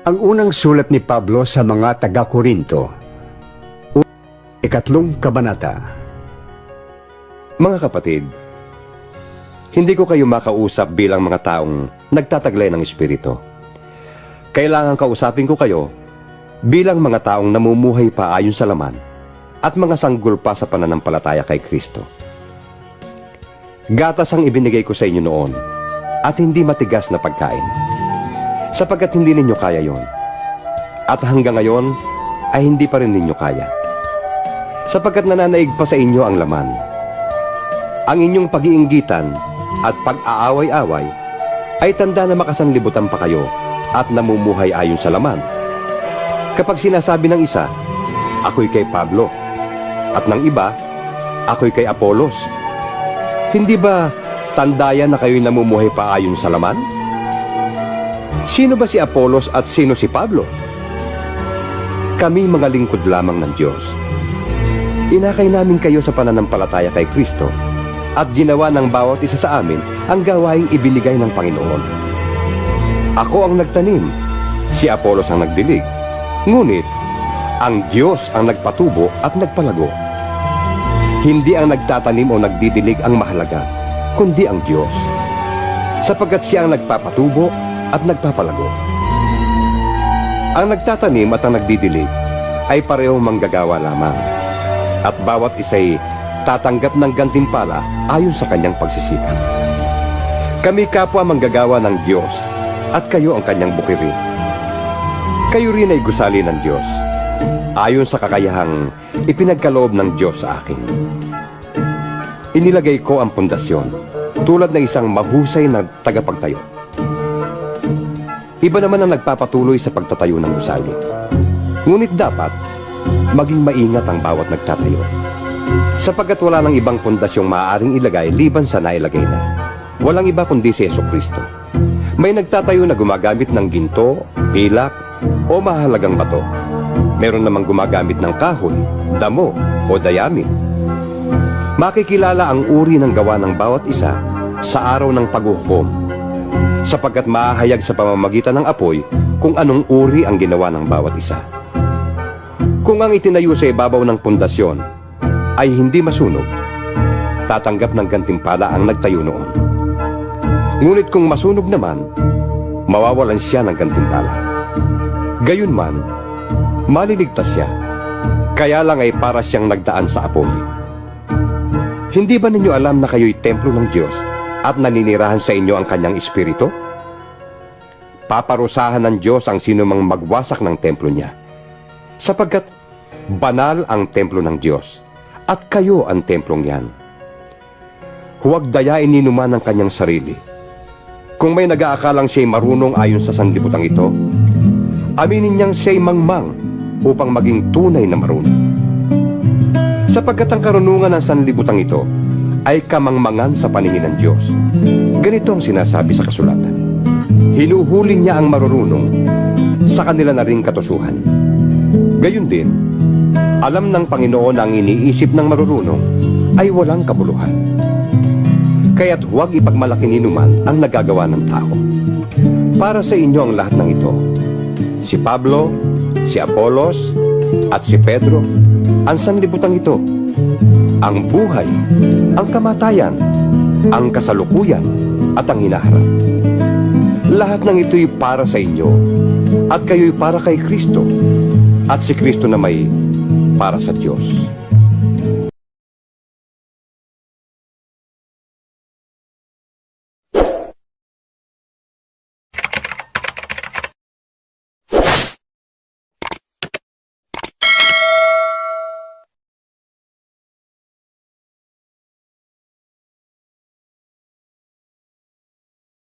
Ang unang sulat ni Pablo sa mga taga-Korinto. Ikatlong kabanata. Mga kapatid, hindi ko kayo makausap bilang mga taong nagtataglay ng Espiritu. Kailangan kausapin ko kayo bilang mga taong namumuhay pa ayon sa laman at mga sanggol pa sa pananampalataya kay Kristo. Gatas ang ibinigay ko sa inyo noon at hindi matigas na pagkain sapagkat hindi ninyo kaya yon. At hanggang ngayon ay hindi pa rin ninyo kaya sapagkat nananaig pa sa inyo ang laman ang inyong pag-iinggitan at pag-aaway-away ay tanda na makasanlibutan pa kayo at namumuhay ayon sa laman. Kapag sinasabi ng isa, ako'y kay Pablo, at ng iba, ako'y kay Apolos, hindi ba tandayan na kayo'y namumuhay pa ayon sa laman? Sino ba si Apolos at sino si Pablo? Kami mga lingkod lamang ng Diyos. Inakay namin kayo sa pananampalataya kay Kristo at ginawa ng bawat isa sa amin ang gawaing ibinigay ng Panginoon. Ako ang nagtanim, si Apolos ang nagdilig. Ngunit, ang Diyos ang nagpatubo at nagpalago. Hindi ang nagtatanim o nagdidilig ang mahalaga, kundi ang Diyos. Sapagkat siya ang nagpapatubo at nagpapalago. Ang nagtatanim at ang nagdidilig ay parehong manggagawa lamang. At bawat isa'y tatanggap ng gantimpala ayon sa kanyang pagsisikap. Kami kapwa manggagawa ng Diyos at kayo ang kanyang bukiri. Kayo rin ay gusali ng Diyos ayon sa kakayahang ipinagkaloob ng Diyos sa akin. Inilagay ko ang pundasyon tulad ng isang mahusay na tagapagtayo. Iba naman ang nagpapatuloy sa pagtatayo ng gusali. Ngunit dapat maging maingat ang bawat nagtatayo sapagkat wala nang ibang pundasyong maaaring ilagay liban sa nailagay na. Walang iba kundi si Yeso Kristo. May nagtatayo na gumagamit ng ginto, pilak, o mahalagang bato. Meron namang gumagamit ng kahoy, damo, o dayami. Makikilala ang uri ng gawa ng bawat isa sa araw ng paghuhukom, sapagkat mahahayag sa pamamagitan ng apoy kung anong uri ang ginawa ng bawat isa. Kung ang itinayo sa ibabaw ng pundasyon ay hindi masunog, tatanggap ng gantimpala ang nagtayo noon. Ngunit kung masunog naman, mawawalan siya ng gantimpala. Gayunman, maliligtas siya, kaya lang ay para siyang nagdaan sa apoy. Hindi ba ninyo alam na kayo'y templo ng Diyos at naninirahan sa inyo ang kanyang espiritu? Paparusahan ng Diyos ang sino mang magwasak ng templo niya, sapagkat banal ang templo ng Diyos at kayo ang templong yan. Huwag dayain ni numan ang kanyang sarili. Kung may nag-aakalang siya'y marunong ayon sa sanlibutan ito, aminin niyang siya'y mangmang upang maging tunay na marunong. Sapagkat ang karunungan ng sanlibutan ito ay kamangmangan sa paningin ng Diyos. Ganito ang sinasabi sa kasulatan. Hinuhuli niya ang marurunong sa kanila na ring katusuhan. Gayun din, alam ng Panginoon ang iniisip ng marurunong ay walang kabuluhan. Kaya't huwag ipagmalaki ni numan ang nagagawa ng tao. Para sa inyo ang lahat ng ito. Si Pablo, si Apolos, at si Pedro, ang sanlibutan ito. Ang buhay, ang kamatayan, ang kasalukuyan, at ang hinaharap. Lahat ng ito'y para sa inyo, at kayo'y para kay Kristo, at si Kristo na may para sa Diyos.